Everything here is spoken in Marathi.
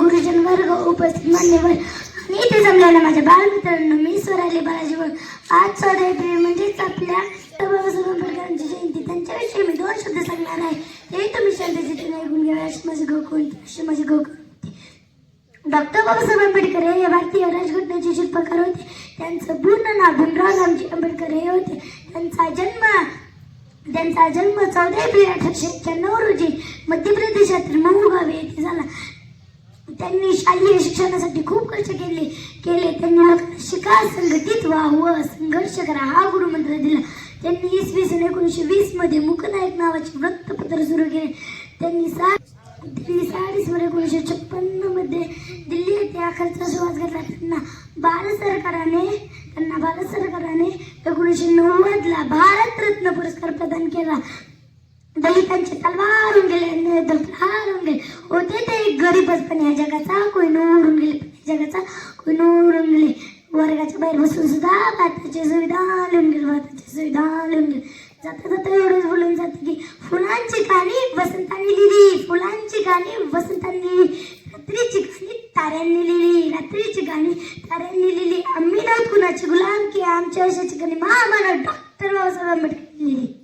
गुरुजन वर्ग उपस्थित मान्यवर. आणि इथे जमलेल्या माझ्या बालमित्रांनो मी स्वराली बालाजी बोल आज चौदा एप्रिल म्हणजेच आपल्या बाबासाहेब जयंती. त्यांच्याविषयी मी दोन शब्द सांगणार आहे. ते तुम्ही शांततेने ऐकून घ्यावे अशी माझी गोकुळ अशी माझी गोकुळ. डॉक्टर बाबासाहेब आंबेडकर हे भारतीय राजघटनेचे शिल्पकार होते. त्यांचं पूर्ण नाव भीमराव रामजी आंबेडकर हे होते. त्यांचा जन्म त्यांचा जन्म चौदा एप्रिल अठराशे एक्क्याण्णव रोजी मध्य प्रदेशातील मऊ गावे येथे त्यांनी शालेय शिक्षणासाठी खूप कष्ट केले केले. त्यांनी शिका संघटित व्हा व संघर्ष करा हा गुरुमंत्र दिला. त्यांनी इसवी सन एकोणीसशे वीसमध्ये मुकनायक नावाचे वृत्तपत्र सुरू केले. त्यांनी सा त्यांनी सहा डिसेंबर एकोणीसशे छप्पन्नमध्ये दिल्ली येथे अखेरचा श्वास घेतला. त्यांना भारत सरकारने त्यांना भारत सरकारने एकोणीसशे नव्वदला भारतरत्न पुरस्कार प्रदान केला. दलितांचे तलवारून गेले निर्दल गेले ते पण या जगाचा कोणी नवरून गेले. या जगाचा कोणी नवरून गेले. वर्गाच्या बाहेर बसून सुद्धा भाताची सुविधा लिहून गेली. भाताची सुविधा लिहून गेली. जाता जाता एवढंच बोलून जाते की फुलांची गाणी वसंतांनी लिहिली फुलांची गाणी वसंतांनी लिहिली रात्रीची गाणी ताऱ्यांनी लिहिली. रात्रीची गाणी ताऱ्यांनी लिहिली. आम्ही नव्हत कुणाची गुलाम की आमच्या यशाची गाणी महामानव डॉक्टर बाबासाहेब आंबेडकर लिहिली.